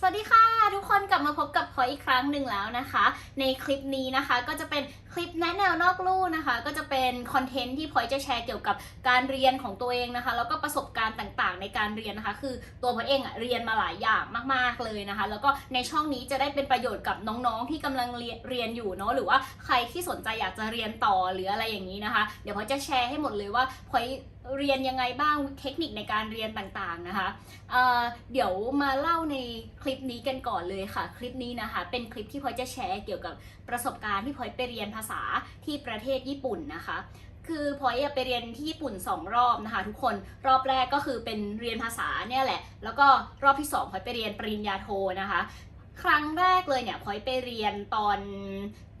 สวัสดีค่ะ ทุกคนกลับมาพบกับพลอยอีกครั้งหนึ่งแล้วนะคะ ในคลิปนี้นะคะก็จะเป็นคลิปแนะแนวนอกลู่นะคะ ก็จะเป็นคอนเทนต์ที่พลอยจะแชร์เกี่ยวกับการเรียนของตัวเองนะคะ แล้วก็ประสบการณ์ต่างๆ ในการเรียนนะคะ คือตัวพลอยเองอะเรียนมาหลายอย่างมากๆเลยนะคะ แล้วก็ในช่องนี้จะได้เป็นประโยชน์กับน้องๆที่กำลังเรียนเรียนอยู่เนาะหรือว่าใครที่สนใจอยากจะเรียนต่อหรืออะไรอย่างนี้นะคะ เดี๋ยวพลอยจะแชร์ให้หมดเลยว่าพลอย เรียนยังไงบ้างเทคนิคในการเรียนต่างๆนะคะเเดี๋ยวมาเล่าในคลิปนี้กันก่อนเลยค่ะ คลิปนี้นะคะ เป็นคลิปที่พลอยจะแชร์เกี่ยวกับประสบการณ์ที่พลอยไปเรียนภาษาที่ประเทศญี่ปุ่นนะคะ คือพลอยอะไปเรียนที่ญี่ปุ่น 2 รอบนะคะ ทุกคนรอบแรกก็คือเป็นเรียนภาษาเนี่ยแหละ แล้วก็รอบที่2พลอยไปเรียนปริญญาโทนะคะ ครั้งแรกเลยเนี่ยพอยไปเรียนตอน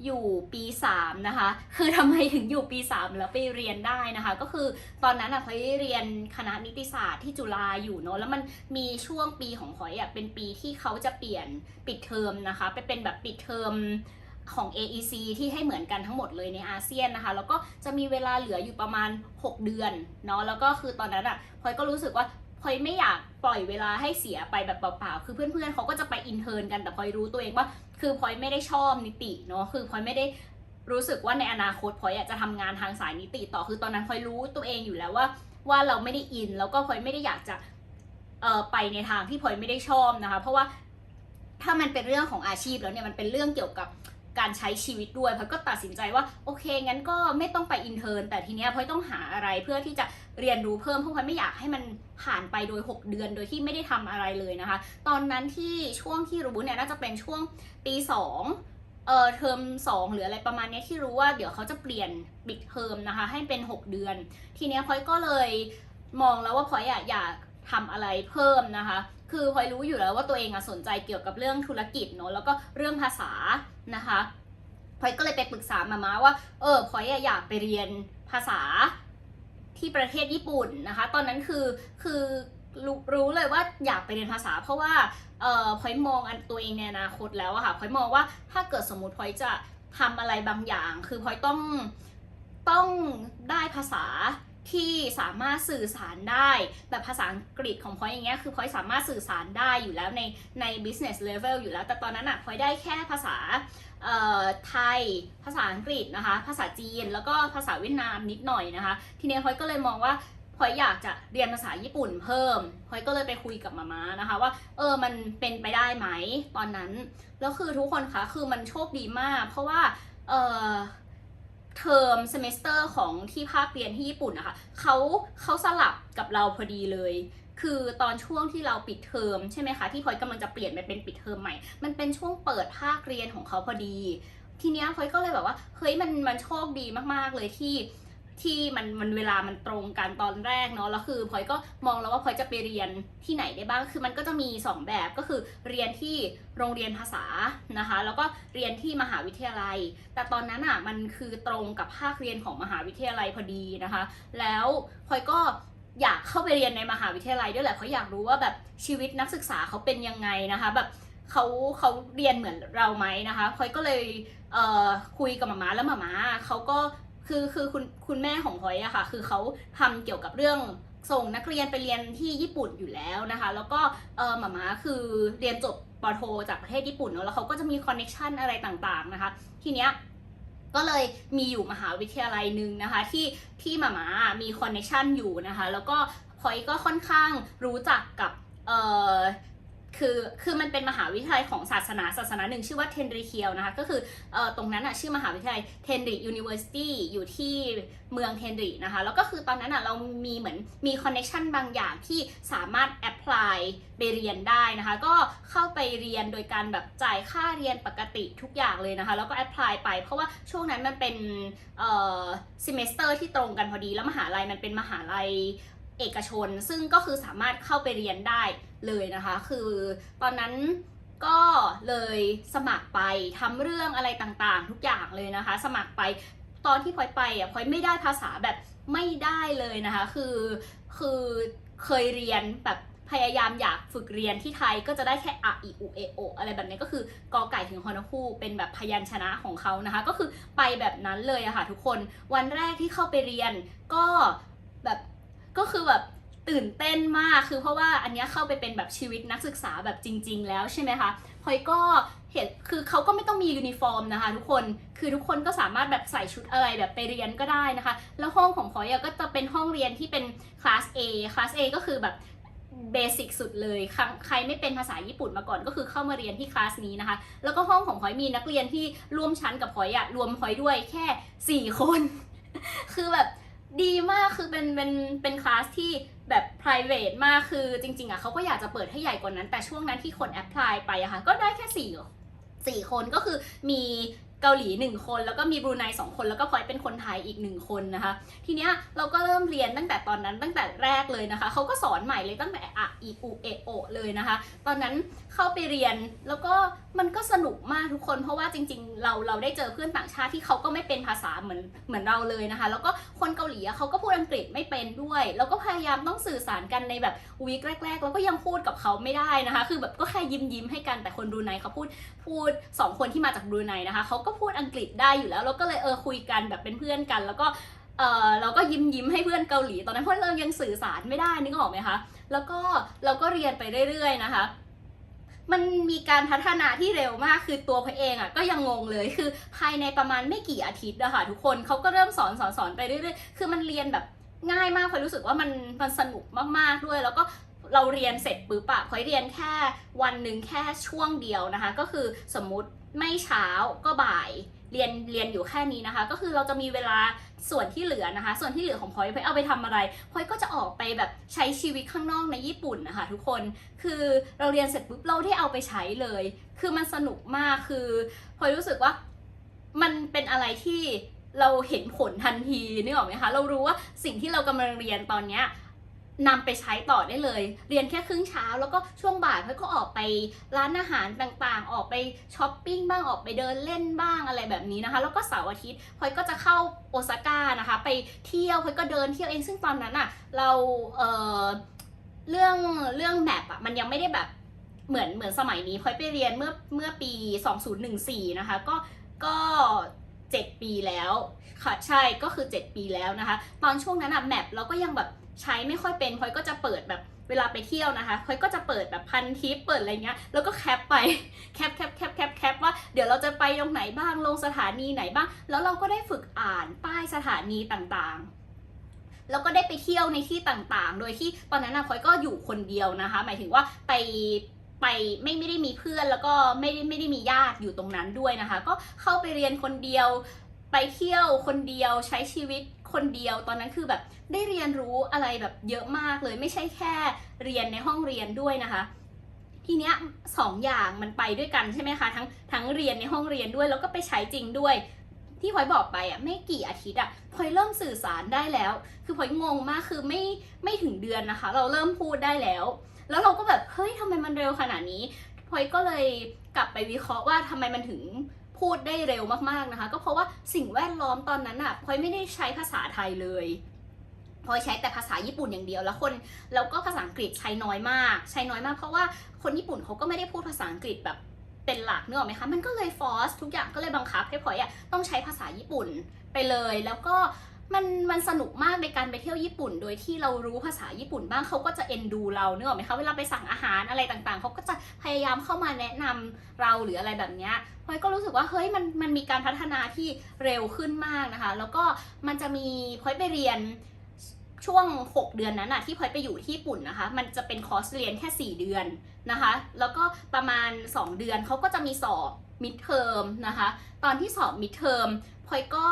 อยู่ปี3นะคะ คือทำไมถึงอยู่ปี 3 แล้วไปเรียนได้นะคะ ก็คือตอนนั้นอะพอยเรียนคณะนิติศาสตร์ที่จุฬาอยู่เนอะแล้วมันมีช่วงปีของพอยอะเป็นปีที่เขาจะเปลี่ยนปิดเทอมนะคะ ไปเป็นแบบปิดเทอมของ AEC ที่ให้เหมือนกันทั้งหมดเลยในอาเซียนนะคะ แล้วก็จะมีเวลาเหลืออยู่ประมาณ 6 เดือนเนาะแล้วก็คือตอนนั้นอะพลอยก็รู้สึกว่า พลอยไม่อยากปล่อยเวลาให้เสียไปแบบเปล่าๆ คือเพื่อนๆเขาก็จะไปอินเทอร์นกันแต่พลอยรู้ตัวเองว่า คือพลอยไม่ได้ชอบนิติเนาะ คือพลอยไม่ได้รู้สึกว่าในอนาคตพลอยอยากจะทำงานทางสายนิติต่อ คือตอนนั้นพลอยรู้ตัวเองอยู่แล้วว่า ว่าเราไม่ได้อิน แล้วก็พลอยไม่ได้อยากจะเออไปในทางที่พลอยไม่ได้ชอบนะคะ เพราะว่าถ้ามันเป็นเรื่องของอาชีพแล้วเนี่ยมันเป็นเรื่องเกี่ยวกับ การใช้ชีวิตด้วยพลอยก็ตัดสินใจว่าโอเคงั้นก็ไม่ต้องไปอินเทอร์นแต่ทีเนี้ยพลอยต้องหาอะไรเพื่อที่จะเรียนรู้เพิ่มเพราะพลอยไม่อยากให้มันผ่านไปโดย 6 เดือนโดยที่ไม่ได้ทำอะไรเลยนะคะ ตอนนั้นที่ช่วงที่รู้เนี่ยน่าจะเป็นช่วงปีสองเอ่อเทอมสองหรืออะไรประมาณนี้ที่รู้ว่าเดี๋ยวเขาจะเปลี่ยนปิดเทอมนะคะ ให้เป็น 6 เดือน ทีเนี้ยพลอยก็เลยมองแล้วว่าพลอยอะอยากทำอะไรเพิ่มนะคะ คือพลอยรู้อยู่แล้วว่าตัวเองอะสนใจเกี่ยวกับเรื่องธุรกิจเนอะแล้วก็เรื่องภาษานะคะพลอยก็เลยไปปรึกษามาม่าว่าเออพลอยอยากไปเรียนภาษาที่ประเทศญี่ปุ่นนะคะ ตอนนั้นคือคือรู้รู้เลยว่าอยากไปเรียนภาษา เพราะว่าเออพลอยมองอันตัวเองในอนาคตแล้วอะค่ะพลอยมองว่าถ้าเกิดสมมติพลอยจะทำอะไรบางอย่าง คือพลอยต้องต้องได้ภาษา ที่สามารถสื่อสารได้แบบภาษาอังกฤษของพอยอย่างเงี้ยคือพอยสามารถสื่อสารได้อยู่แล้วในใน business level อยู่แล้ว แต่ตอนนั้นอะพอยได้แค่ภาษาไทย ภาษาอังกฤษนะคะ ภาษาจีน แล้วก็ภาษาเวียดนามนิดหน่อยนะคะ ทีนี้พอยก็เลยมองว่าพอยอยากจะเรียนภาษาญี่ปุ่นเพิ่มพอยก็เลยไปคุยกับมาม่านะคะว่า เออ มันเป็นไปได้ไหมตอนนั้น แล้วคือทุกคนคะ คือมันโชคดีมาก เพราะว่า เออ เทอมเซมิสเตอร์ของที่ภาคเรียนที่ญี่ปุ่นนะคะเขาเขาสลับกับเราพอดีเลย คือตอนช่วงที่เราปิดเทอมใช่ไหมคะที่พลอยกำลังจะเปลี่ยนไปเป็นปิดเทอมใหม่ มันเป็นช่วงเปิดภาคเรียนของเขาพอดี ทีเนี้ยพลอยก็เลยแบบว่าเฮ้ยมันมันโชคดีมากๆเลยที่ ที่มันมันเวลามันตรงกันตอนแรกเนาะแล้วคือพลอยก็มองแล้วว่าพลอยจะไปเรียนที่ไหนได้บ้าง คือมันก็จะมีสองแบบก็คือเรียนที่โรงเรียนภาษานะคะ แล้วก็เรียนที่มหาวิทยาลัย แต่ตอนนั้นอะมันคือตรงกับภาคเรียนของมหาวิทยาลัยพอดีนะคะ แล้วพลอยก็อยากเข้าไปเรียนในมหาวิทยาลัยด้วยแหละเขาอยากรู้ว่าแบบชีวิตนักศึกษาเขาเป็นยังไงนะคะ แบบเขาเขาเรียนเหมือนเราไหมนะคะพลอยก็เลยเคุยกับหมาม้าแล้วหมาม้าเขาก็ คือคือคุณคุณแม่ของพลอยอะค่ะ คือเขาทำเกี่ยวกับเรื่องส่งนักเรียนไปเรียนที่ญี่ปุ่นอยู่แล้วนะคะ แล้วก็เออหมามาคือเรียนจบปโทจากประเทศญี่ปุ่นเนอะแล้วเขาก็จะมีคอนเน็ชันอะไรต่างๆนะคะ ทีเนี้ยก็เลยมีอยู่มหาวิทยาลัยหนึ่งนะคะ ที่ที่หมามามีคอนเนคชันอยู่นะคะ แล้วก็พลอยก็ค่อนข้างรู้จักกับเอ่อ คือคือมันเป็นมหาวิทยาลัยของศาสนาศาสนาหนึ่งชื่อว่าเทนริเคียวนะคะ ก็คือเอ่อตรงนั้นอะชื่อมหาวิทยาลัยเทนริยูนิเวอร์ซิตี้อยู่ที่เมืองเทนรินะคะ แล้วก็คือตอนนั้นอะเรามีเหมือนมีคอนเนคชันบางอย่างที่สามารถแอพพลายไปเรียนได้นะคะ ก็เข้าไปเรียนโดยการแบบจ่ายค่าเรียนปกติทุกอย่างเลยนะคะ แล้วก็แอพพลายไป เพราะว่าช่วงนั้นมันเป็นเอ่อซิเมสเตอร์ที่ตรงกันพอดีแล้วมหาลัยมันเป็นมหาลัย เอกชน ซึ่งก็คือสามารถเข้าไปเรียนได้เลยนะคะ คือตอนนั้นก็เลยสมัครไปทำเรื่องอะไรต่างๆ ทุกอย่างเลยนะคะ สมัครไปตอนที่พลอยไปอะพลอยไม่ได้ภาษาแบบไม่ได้เลยนะคะ คือคือเคยเรียนแบบพยายามอยากฝึกเรียนที่ไทยก็จะได้แค่อะอิอุเอโออะไรแบบนี้ก็คือกอไก่ถึงฮอนคูเป็นแบบพยัญชนะของเขานะคะ ก็คือไปแบบนั้นเลยอะค่ะทุกคนวันแรกที่เข้าไปเรียนก็ ก็คือแบบตื่นเต้นมากคือเพราะว่าอันนี้เข้าไปเป็นแบบชีวิตนักศึกษาแบบจริง ๆ แล้วใช่ไหมคะพลอยก็เห็นคือเขาก็ไม่ต้องมียูนิฟอร์มนะคะทุกคนคือทุกคนก็สามารถแบบใส่ชุดอะไรแบบไปเรียนก็ได้นะคะ แล้วห้องของพลอยอะก็จะเป็นห้องเรียนที่เป็นคลาส A คลาส A ก็คือแบบเบสิกสุดเลยใครไม่เป็นภาษาญี่ปุ่นมาก่อนก็คือเข้ามาเรียนที่คลาสนี้นะคะ แล้วก็ห้องของพลอยมีนักเรียนที่ร่วมชั้นกับพลอยอะรวมพลอยด้วยแค่สี่คน คือแบบ ดีมากคือเป็นเป็นเป็นคลาสที่แบบ private มากคือจริง ๆอะเขาก็อยากจะเปิดให้ใหญ่กว่านั้น แต่ช่วงนั้นที่คนแอพพลายไปอะค่ะก็ได้แค่สี่สี่คนก็คือมี เกาหลีหนึ่งคน แล้วก็มีบรูไนสองคน แล้วก็พลอยเป็นคนไทยอีกหนึ่งคนนะคะ ทีเนี้ยเราก็เริ่มเรียนตั้งแต่ตอนนั้นตั้งแต่แรกเลยนะคะ เขาก็สอนใหม่เลยตั้งแต่อะอีอูเอโอเลยนะคะ ตอนนั้นเข้าไปเรียนแล้วก็มันก็สนุกมากทุกคน เพราะว่าจริง ๆ เราเราได้เจอเพื่อนต่างชาติที่เขาก็ไม่เป็นภาษาเหมือนเหมือนเราเลยนะคะ แล้วก็คนเกาหลีเขาก็พูดอังกฤษไม่เป็นด้วย แล้วก็พยายามต้องสื่อสารกันในแบบวีคแรก ๆ แล้วก็ยังพูดกับเขาไม่ได้นะคะ คือแบบก็แค่ยิ้มยิ้มให้กันแต่คนบรูไนเขาพูดพูดสองคนที่มาจากบรูไนนะคะเขาก็พูดอังกฤษได้อยู่แล้วเราก็เลยเออคุยกันแบบเป็นเพื่อนกัน แล้วก็เออเราก็ยิ้มยิ้มให้เพื่อนเกาหลี ตอนนั้นเพราะเรายังสื่อสารไม่ได้นึกออกไหมคะแล้วก็เราก็เรียนไปเรื่อยๆนะคะมันมีการพัฒนาที่เร็วมากคือตัวพระเองอะก็ยังงงเลยคือภายในประมาณไม่กี่อาทิตย์อะค่ะทุกคนเขาก็เริ่มสอนสอนสอนไปเรื่อยๆ คือมันเรียนแบบง่ายมากพลอยรู้สึกว่ามันมันสนุกมากๆด้วย แล้วก็ เราเรียนเสร็จปุ๊บอะพลอยเรียนแค่วันหนึ่งแค่ช่วงเดียวนะคะ ก็คือสมมุติไม่เช้าก็บ่ายเรียนเรียนอยู่แค่นี้นะคะ ก็คือเราจะมีเวลาส่วนที่เหลือนะคะ ส่วนที่เหลือของพลอยพลอยเอาไปทำอะไรพลอยก็จะออกไปแบบใช้ชีวิตข้างนอกในญี่ปุ่นนะคะทุกคนคือเราเรียนเสร็จปุ๊บเราได้เอาไปใช้เลย คือมันสนุกมากคือพลอยรู้สึกว่ามันเป็นอะไรที่เราเห็นผลทันทีนึกออกไหมคะ เรารู้ว่าสิ่งที่เรากำลังเรียนตอนเนี้ย นำไปใช้ต่อได้เลย เรียนแค่ครึ่งเช้าแล้วก็ช่วงบ่ายพลอยก็ออกไปร้านอาหารต่างๆ ออกไปช้อปปิ้งบ้างออกไปเดินเล่นบ้างอะไรแบบนี้นะคะ แล้วก็เสาร์อาทิตย์พลอยก็จะเข้าโอซาก้านะคะ ไปเที่ยวพลอยก็เดินเที่ยวเองซึ่งตอนนั้นอะเราเออเรื่องเรื่องแมปอะมันยังไม่ได้แบบเหมือนเหมือนสมัยนี้พลอยไปเรียนเมื่อเมื่อปี 2014 นะคะ ก็ก็7ปีแล้วค่ะใช่ก็คือ 7 ปีแล้วนะคะ ตอนช่วงนั้นอะแมปเราก็ยังแบบ ใช้ไม่ค่อยเป็นพลอยก็จะเปิดแบบเวลาไปเที่ยวนะคะพลอยก็จะเปิดแบบพันทิปเปิดอะไรเงี้ย แล้วก็แคปไปแคปแคปแคปแคปแคปว่าเดี๋ยวเราจะไปตรงไหนบ้างลงสถานีไหนบ้าง แล้วเราก็ได้ฝึกอ่านป้ายสถานีต่างๆแล้วก็ได้ไปเที่ยวในที่ต่างๆ โดยที่ตอนนั้นนะพลอยก็อยู่คนเดียวนะคะ หมายถึงว่าไปไปไม่ไม่ได้มีเพื่อนแล้วก็ไม่ได้ไม่ได้มีญาติอยู่ตรงนั้นด้วยนะคะ ก็เข้าไปเรียนคนเดียว ไปเที่ยวคนเดียวใช้ชีวิต คนเดียวตอนนั้นคือแบบได้เรียนรู้อะไรแบบเยอะมากเลยไม่ใช่แค่เรียนในห้องเรียนด้วยนะคะ ทีเนี้ยสองอย่างมันไปด้วยกันใช่ไหมคะทั้งทั้งเรียนในห้องเรียนด้วยแล้วก็ไปใช้จริงด้วยที่พลอยบอกไปอะไม่กี่อาทิตย์อะพลอยเริ่มสื่อสารได้แล้ว คือพลอยงงมากคือไม่ไม่ถึงเดือนนะคะ เราเริ่มพูดได้แล้ว แล้วเราก็แบบเฮ้ยทำไมมันเร็วขนาดนี้พลอยก็เลยกลับไปวิเคราะห์ว่าทำไมมันถึง พูดได้เร็วมากๆนะคะ ก็เพราะว่าสิ่งแวดล้อมตอนนั้นอะพลอยไม่ได้ใช้ภาษาไทยเลยพลอยใช้แต่ภาษาญี่ปุ่นอย่างเดียว แล้วคนแล้วก็ภาษาอังกฤษใช้น้อยมาก ใช้น้อยมากเพราะว่าคนญี่ปุ่นเขาก็ไม่ได้พูดภาษาอังกฤษแบบเป็นหลักเนอะไหมคะมันก็เลยฟอร์สทุกอย่างก็เลยบังคับให้พลอยอะต้องใช้ภาษาญี่ปุ่นไปเลยแล้วก็ มันมันสนุกมากในการไปเที่ยวญี่ปุ่น โดยที่เรารู้ภาษาญี่ปุ่นบ้างเขาก็จะเอ็นดูเราเนอะไหมคะเวลาไปสั่งอาหารอะไรต่างๆเขาก็จะพยายามเข้ามาแนะนำเราหรืออะไรแบบเนี้ยพลอยก็รู้สึกว่าเฮ้ยมันมันมีการพัฒนาที่เร็วขึ้นมากนะคะ แล้วก็มันจะมีพลอยไปเรียนช่วง 6 เดือนนั้นอะที่พลอยไปอยู่ที่ญี่ปุ่นนะคะ มันจะเป็นคอร์สเรียนแค่ 4 เดือนนะคะ แล้วก็ประมาณ 2 เดือนเขาก็จะมีสอบมิดเทอมนะคะ ตอนที่สอบมิดเทอมพลอยก็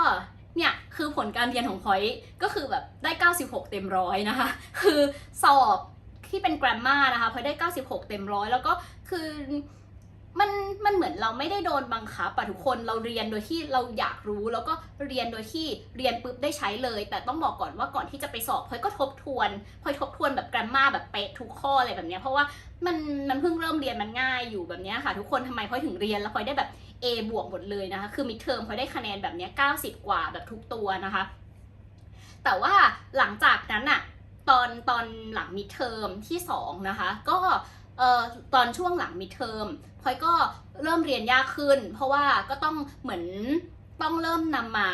เนี่ยคือผลการเรียนของพอยก็คือแบบได้ 96 เต็มร้อยนะคะ คือสอบที่เป็น grammar นะคะพอยได้ 96 เต็มร้อยแล้วก็คือมันมันเหมือนเราไม่ได้โดนบังคับอะทุกคนเราเรียนโดยที่เราอยากรู้แล้วก็เรียนโดยที่เรียนปุ๊บได้ใช้เลย แต่ต้องบอกก่อนว่าก่อนที่จะไปสอบพลอยก็ทบทวนพลอยทบทวนแบบ grammar แบบเป๊ะทุกข้ออะไรแบบเนี้ยเพราะว่ามันมันเพิ่งเริ่มเรียนมันง่ายอยู่แบบเนี้ยค่ะ ทุกคนทำไมพลอยถึงเรียนแล้วพลอยได้แบบ A บวกหมดเลยนะคะ คือมิดเทอมพลอยได้คะแนนแบบนี้90 กว่าแบบทุกตัวนะคะ แต่ว่าหลังจากนั้นอะตอนตอนหลังมิดเทอมที่สองนะคะ ก็เอ่อตอนช่วงหลังมิดเทอมพลอยก็เริ่มเรียนยากขึ้น เพราะว่าก็ต้องเหมือนต้องเริ่มนำมา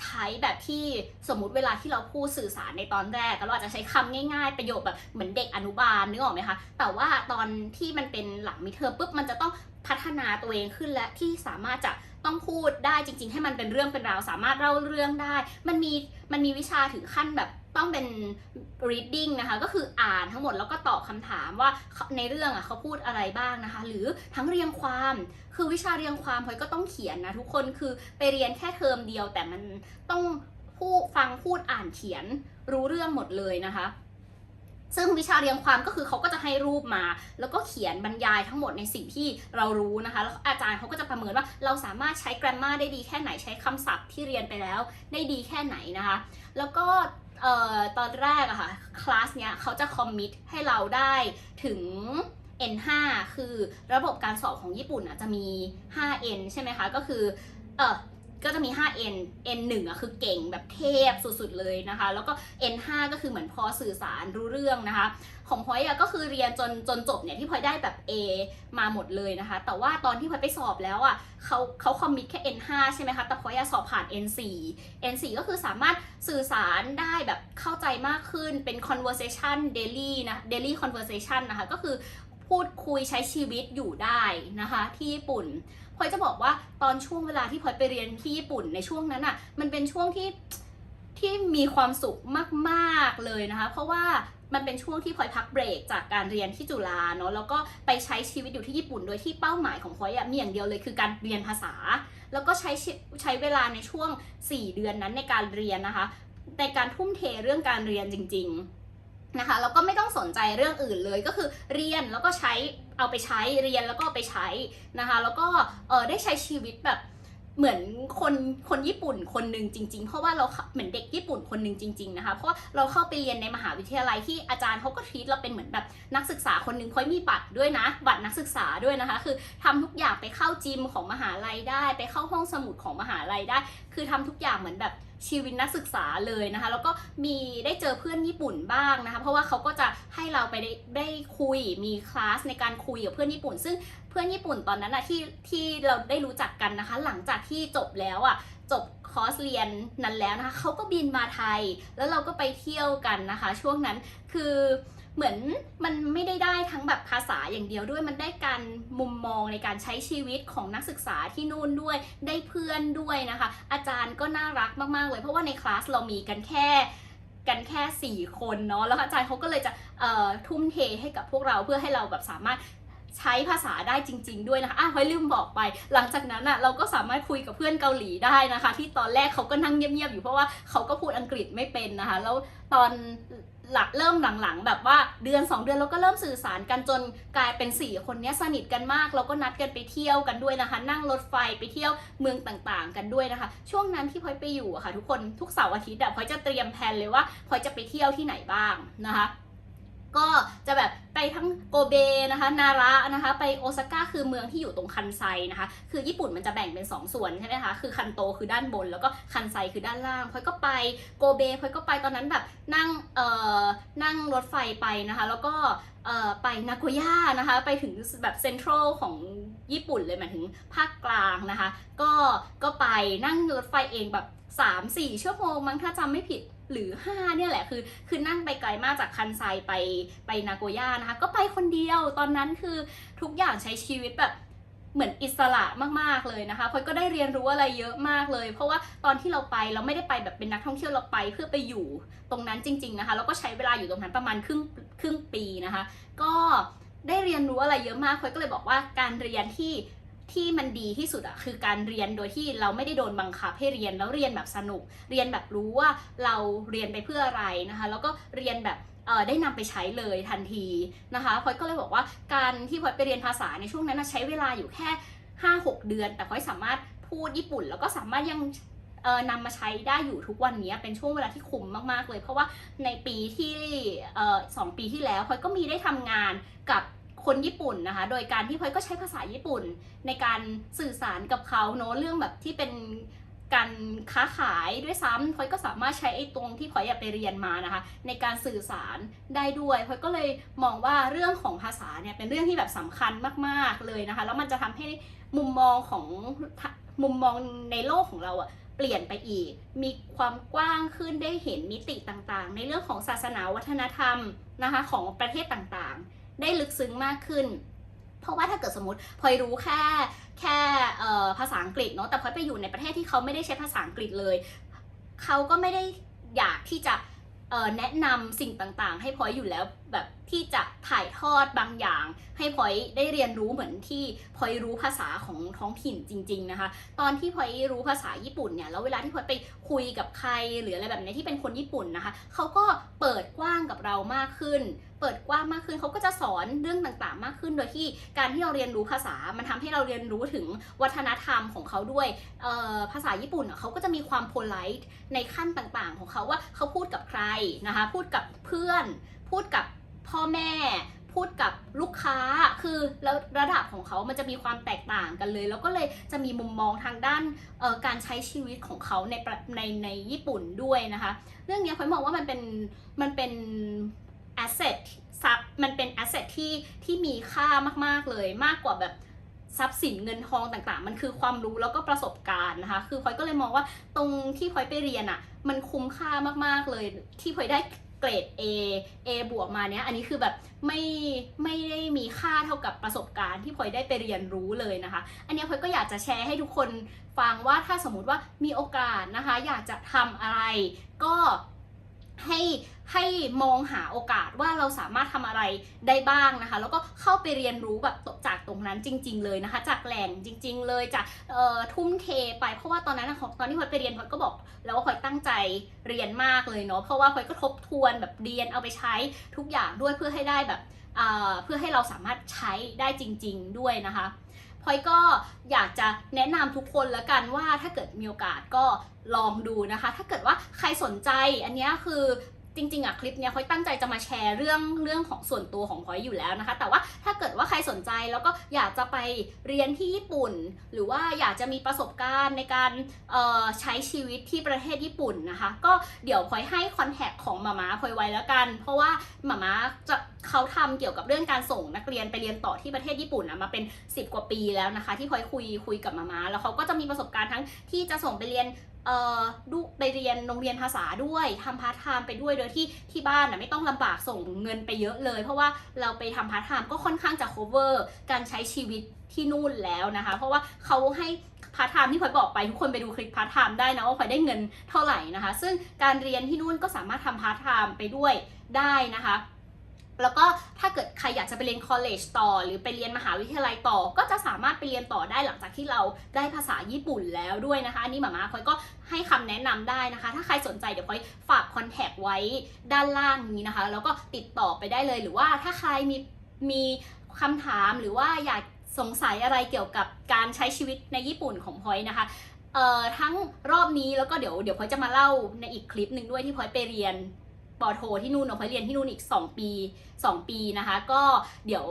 ใช้แบบที่สมมุติเวลาที่เราพูดสื่อสารในตอนแรกเราอาจจะใช้คำง่ายๆ ประโยคแบบเหมือนเด็กอนุบาลนึกออกไหมคะ แต่ว่าตอนที่มันเป็นหลังมิเทอมปุ๊บมันจะต้องพัฒนาตัวเองขึ้นและที่สามารถจะต้องพูดได้จริง ๆ ให้มันเป็นเรื่องเป็นราวสามารถเล่าเรื่องได้ มันมีมันมีวิชาถึงขั้นแบบ ต้องเป็น reading นะคะ ก็คืออ่านทั้งหมดแล้วก็ตอบคำถามว่าในเรื่องอะเขาพูดอะไรบ้างนะคะ หรือทั้งเรียงความคือวิชาเรียงความพลอยก็ต้องเขียนนะทุกคนคือไปเรียนแค่เทอมเดียว แต่มันต้องพูดฟังพูดอ่านเขียนรู้เรื่องหมดเลยนะคะซึ่งวิชาเรียงความก็คือเขาก็จะให้รูปมา แล้วก็เขียนบรรยายทั้งหมดในสิ่งที่เรารู้นะคะ แล้วอาจารย์เขาก็จะประเมินว่าเราสามารถใช้ grammar ได้ดีแค่ไหนใช้คำศัพท์ที่เรียนไปแล้วได้ดีแค่ไหนนะคะ แล้วก็ เอ่อตอนแรกอะค่ะคลาสเนี้ยเขาจะคอมมิตให้เราได้ถึง N5 คือระบบการสอบของญี่ปุ่นอะจะมี 5N ใช่ไหมคะ ก็คือเออ ก็จะมี 5N N1 อะคือเก่งแบบเทพสุดๆเลยนะคะ แล้วก็ N5 ก็คือเหมือนพอสื่อสารรู้เรื่องนะคะ ของพอยอะก็คือเรียนจนจนจบเนี่ยที่พอยได้แบบ A มาหมดเลยนะคะ แต่ว่าตอนที่พอยไปสอบแล้วอะเขาเขาคอมมิตแค่ N5 ใช่ไหมคะ แต่พอยอะสอบผ่าน N4 N4 ก็คือสามารถสื่อสารได้แบบเข้าใจมากขึ้นเป็น conversation daily นะ daily conversation นะคะ ก็คือ พูดคุยใช้ชีวิตอยู่ได้นะคะที่ญี่ปุ่นพลอยจะบอกว่าตอนช่วงเวลาที่พลอยไปเรียนที่ญี่ปุ่นในช่วงนั้นอะ่ะมันเป็นช่วงที่ที่มีความสุขมากๆเลยนะคะ เพราะว่ามันเป็นช่วงที่พลอยพักเบรกจากการเรียนที่จุฬาเนาะแล้วก็ไปใช้ชีวิตอยู่ที่ญี่ปุ่น โดยที่เป้าหมายของพลอยอะมีอย่างเดียวเลยคือการเรียนภาษา แล้วก็ใช้ใช้เวลาในช่วง 4 เดือนนั้นในการเรียนนะคะในการทุ่มเทเรื่องการเรียนจริง ๆ นะคะแล้วก็ไม่ต้องสนใจเรื่องอื่นเลยก็คือเรียนแล้วก็ใช้เอาไปใช้เรียนแล้วก็ไปใช้นะคะแล้วก็เออได้ใช้ชีวิตแบบเหมือนคนคนญี่ปุ่นคนหนึ่งจริง ๆ เพราะว่าเราเหมือนเด็กญี่ปุ่นคนหนึ่งจริง ๆนะคะ เพราะเราเข้าไปเรียนในมหาวิทยาลัยที่อาจารย์เขาก็ทีตเราเป็นเหมือนแบบนักศึกษาคนหนึ่งพอยมีบัตรด้วยนะ บัตรนักศึกษาด้วยนะคะ คือทำทุกอย่างไปเข้าจิมของมหาลัยได้ ไปเข้าห้องสมุดของมหาลัยได้ คือทำทุกอย่างเหมือนแบบ ชีวิตนักศึกษาเลยนะคะ แล้วก็มีได้เจอเพื่อนญี่ปุ่นบ้างนะคะ เพราะว่าเขาก็จะให้เราไปได้ได้คุยมีคลาสในการคุยกับเพื่อนญี่ปุ่น ซึ่งเพื่อนญี่ปุ่นตอนนั้นอะที่ที่เราได้รู้จักกันนะคะ หลังจากที่จบแล้วอะจบคอร์สเรียนนั้นแล้วนะคะเขาก็บินมาไทย แล้วเราก็ไปเที่ยวกันนะคะ ช่วงนั้นคือ เหมือนมันไม่ได้ได้ทั้งแบบภาษาอย่างเดียวด้วย มันได้การมุมมองในการใช้ชีวิตของนักศึกษาที่นู่นด้วย ได้เพื่อนด้วยนะคะ อาจารย์ก็น่ารักมาก ๆ เลย เพราะว่าในคลาสเรามีกันแค่กันแค่ 4 คนเนาะ แล้วอาจารย์เขาก็เลยจะทุ่มเทให้กับพวกเราเพื่อให้เราแบบสามารถใช้ภาษาได้จริง ๆ ด้วยนะคะอะพอยลืมบอกไป หลังจากนั้นอะเราก็สามารถคุยกับเพื่อนเกาหลีได้นะคะ ที่ตอนแรกเขาก็นั่งเงียบๆอยู่เพราะว่าเขาก็พูดอังกฤษไม่เป็นนะคะ แล้วตอน หลักเริ่มหลังๆ แบบว่าเดือน 2 เดือนเราก็เริ่มสื่อสารกันจนกลายเป็น 4 คนนี้สนิทกันมากเราก็นัดกันไปเที่ยวกันด้วยนะคะ นั่งรถไฟไปเที่ยวเมืองต่างๆ กันด้วยนะคะ ช่วงนั้นที่พลอยไปอยู่อะค่ะ ทุกคนทุกเสาร์อาทิตย์อะพลอยจะเตรียมแผนเลยว่าพลอยจะไปเที่ยวที่ไหนบ้างนะคะ ก็จะแบบไปทั้งโกเบนะคะนาระนะคะไปโอซาก้าคือเมืองที่อยู่ตรงคันไซนะคะคือญี่ปุ่นมันจะแบ่งเป็น 2 ส่วนใช่ไหมคะคือคันโตคือด้านบนแล้วก็คันไซคือด้านล่างพลอยก็ไปโกเบพลอยก็ไปตอนนั้นแบบนั่งเอ่อนั่งรถไฟไปนะคะแล้วก็เอ่อไปนาโกย่านะคะไปถึงแบบเซ็นทรัลของญี่ปุ่นเลยหมายถึงภาคกลางนะคะก็ก็ไปนั่งรถไฟเองแบบ 3-4 ชั่วโมงมั้งถ้าจำไม่ผิด หรือ 5 เนี่ยแหละคือคือนั่งไปไกลมากจากคันไซไปไปนาโกย่านะคะ ก็ไปคนเดียวตอนนั้นคือทุกอย่างใช้ชีวิตแบบเหมือนอิสระมากๆเลยนะคะพลอยก็ได้เรียนรู้อะไรเยอะมากเลย เพราะว่าตอนที่เราไปเราไม่ได้ไปแบบเป็นนักท่องเที่ยวเราไปเพื่อไปอยู่ตรงนั้นจริง ๆนะคะ แล้วก็ใช้เวลาอยู่ตรงนั้นประมาณครึ่งครึ่งปีนะคะ ก็ได้เรียนรู้อะไรเยอะมากพลอยก็เลยบอกว่าการเรียนที่ ที่มันดีที่สุดอะคือการเรียนโดยที่เราไม่ได้โดนบังคับให้เรียนแล้วเรียนแบบสนุก เรียนแบบรู้ว่าเราเรียนไปเพื่ออะไรนะคะ แล้วก็เรียนแบบเออได้นำไปใช้เลยทันทีนะคะพอยก็เลยบอกว่าการที่พอยไปเรียนภาษาในช่วงนั้นใช้เวลาอยู่แค่ 5-6 เดือน แต่พอยสามารถพูดญี่ปุ่น แล้วก็สามารถยังเอ่อนำมาใช้ได้อยู่ทุกวันนี้เป็นช่วงเวลาที่คุ้มมาก ๆ เลย เพราะว่าในปีที่สองปีที่แล้วพอยก็มีได้ทำงานกับ คนญี่ปุ่นนะคะ โดยการที่พลอยก็ใช้ภาษาญี่ปุ่นในการสื่อสารกับเขาเนอะเรื่องแบบที่เป็นการค้าขายด้วยซ้ำพลอยก็สามารถใช้ไอ้ตรงที่พลอยอยากไปเรียนมานะคะ ในการสื่อสารได้ด้วยพลอยก็เลยมองว่าเรื่องของภาษาเนี่ยเป็นเรื่องที่แบบสำคัญมากๆเลยนะคะ แล้วมันจะทำให้มุมมองของมุมมองในโลกของเราอะเปลี่ยนไปอีก มีความกว้างขึ้นได้เห็นมิติต่างๆ ในเรื่องของศาสนาวัฒนธรรมนะคะของประเทศต่างๆ ได้ลึกซึ้งมากขึ้น เพราะว่าถ้าเกิดสมมติพลอยรู้แค่แค่ภาษาอังกฤษเนาะแต่พลอยไปอยู่ในประเทศที่เขาไม่ได้ใช้ภาษาอังกฤษเลย เขาก็ไม่ได้อยากที่จะแนะนำสิ่งต่างๆ ให้พลอยอยู่แล้วแบบที่จะถ่ายทอดบางอย่าง ให้พลอยได้เรียนรู้เหมือนที่พลอยรู้ภาษาของท้องถิ่นจริง ๆนะคะ ตอนที่พลอยรู้ภาษาญี่ปุ่นเนี่ยแล้วเวลาที่พลอยไปคุยกับใครหรืออะไรแบบนี้ที่เป็นคนญี่ปุ่นนะคะเขาก็เปิดกว้างกับเรามากขึ้น เปิดกว้างมากขึ้นเขาก็จะสอนเรื่องต่างๆ มากขึ้น โดยที่การที่เราเรียนรู้ภาษา มันทำให้เราเรียนรู้ถึงวัฒนธรรมของเขาด้วยภาษาญี่ปุ่นเขาก็จะมีความโพล i t e ในขั้นต่างๆ ของเขาว่าเขาพูดกับใครนะคะ พูดกับเพื่อน พูดกับพ่อแม่พูดกับลูกค้าคือแล้วระดับของเขามันจะมีความแตกต่างกันเลย แล้วก็เลยจะมีมุมมองทางด้านการใช้ชีวิตของเขาในในในญี่ปุ่นด้วยนะคะ เรื่องนี้ยพอยมองว่ามันเป็นมันเป็น asset ซับมันเป็น asset ที่ที่มีค่ามากๆเลยมากกว่าแบบทรัพย์สินเงินทองต่างๆ มันคือความรู้แล้วก็ประสบการณ์นะคะ คือพลอยก็เลยมองว่าตรงที่พลอยไปเรียนอะ่ะ มันคุ้มค่ามากๆเลยที่พลอยได้เกรด A A บวกมาเนี้ยอันนี้คือแบบไม่ไม่ได้มีค่าเท่ากับประสบการณ์ที่พลอยได้ไปเรียนรู้เลยนะคะ อันนี้ยพลอยก็อยากจะแชร์ให้ทุกคนฟังว่าถ้าสมมุติว่ามีโอกาสนะคะ อยากจะทำอะไรก็ ให้ให้มองหาโอกาสว่าเราสามารถทำอะไรได้บ้างนะคะ แล้วก็เข้าไปเรียนรู้แบบจากตรงนั้นจริง ๆ เลยนะคะ จากแหล่งจริง ๆ เลยจากทุ่มเทไปเพราะว่าตอนนั้นนะตอนที่พลอยไปเรียนพลอยก็บอกแล้วว่าพลอยตั้งใจเรียนมากเลยเนาะเพราะว่าพลอยก็ทบทวนแบบเรียนเอาไปใช้ทุกอย่างด้วยเพื่อให้ได้แบบเพื่อให้เราสามารถใช้ได้จริง ๆ ด้วยนะคะ พอยก็อยากจะแนะนำทุกคนแล้วกันว่าถ้าเกิดมีโอกาสก็ลองดูนะคะ ถ้าเกิดว่าใครสนใจอันนี้คือ จริงๆอะคลิปเนี้ยพอยตั้งใจจะมาแชร์เรื่องเรื่องของส่วนตัวของพอยอยู่แล้วนะคะ แต่ว่าถ้าเกิดว่าใครสนใจแล้วก็อยากจะไปเรียนที่ญี่ปุ่น หรือว่าอยากจะมีประสบการณ์ในการใช้ชีวิตที่ประเทศญี่ปุ่นนะคะ ก็เดี๋ยวพอยให้คอนแทคของหมามาพอยไว้แล้วกัน เพราะว่าหมามาจะเขาทำเกี่ยวกับเรื่องการส่งนักเรียนไปเรียนต่อที่ประเทศญี่ปุ่นนะมาเป็น 10 กว่าปีแล้วนะคะ ที่พอยคุยคุยกับหมามาแล้วเขาก็จะมีประสบการณ์ทั้งที่จะส่งไปเรียน ดูไปเรียนโรงเรียนภาษาด้วยทำพาร์ทไทม์ไปด้วยโดยที่ที่บ้านนะไม่ต้องลำบากส่งเงินไปเยอะเลย เพราะว่าเราไปทำพาร์ทไทม์ก็ค่อนข้างจะ cover การใช้ชีวิตที่นู่นแล้วนะคะ เพราะว่าเขาให้พาร์ทไทม์ที่พลอยบอกไปทุกคนไปดูคลิปพาร์ทไทม์ได้นะว่าพลอยได้เงินเท่าไหร่นะคะ ซึ่งการเรียนที่นู่นก็สามารถทำพาร์ทไทม์ไปด้วยได้นะคะ แล้วก็ถ้าเกิดใครอยากจะไปเรียน college ต่อ หรือไปเรียนมหาวิทยาลัยต่อ ก็จะสามารถไปเรียนต่อได้หลังจากที่เราได้ภาษาญี่ปุ่นแล้วด้วยนะคะอันนี้หมาม่าพลอยก็ให้คำแนะนำได้นะคะ ถ้าใครสนใจเดี๋ยวพลอยฝากคอนแทคไว้ด้านล่างนี้นะคะ แล้วก็ติดต่อไปได้เลย หรือว่าถ้าใครมีมีคำถามหรือว่าอยากสงสัยอะไรเกี่ยวกับการใช้ชีวิตในญี่ปุ่นของพอยนะคะเอ่อทั้งรอบนี้แล้วก็เดี๋ยวเดี๋ยวพอยจะมาเล่าในอีกคลิปหนึ่งด้วยที่พอยไปเรียน ปอโทที่นู่นเนาะพลอยเรียนที่นู่นอีก 2 ปี 2 ปีนะคะ ก็เดี๋ยว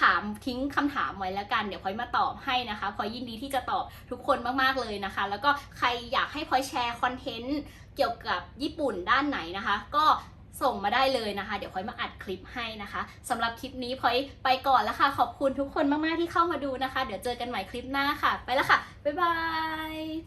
ถามทิ้งคำถามไว้แล้วกัน เดี๋ยวพลอยมาตอบให้นะคะพลอยยินดีที่จะตอบทุกคนมากๆเลยนะคะ แล้วก็ใครอยากให้พลอยแชร์คอนเทนต์เกี่ยวกับญี่ปุ่นด้านไหนนะคะ ก็ส่งมาได้เลยนะคะ เดี๋ยวพลอยมาอัดคลิปให้นะคะสำหรับคลิปนี้พลอยไปก่อนแล้วค่ะ ขอบคุณทุกคนมากๆที่เข้ามาดูนะคะ เดี๋ยวเจอกันใหม่คลิปหน้าค่ะ ไปแล้วค่ะ บ๊ายบาย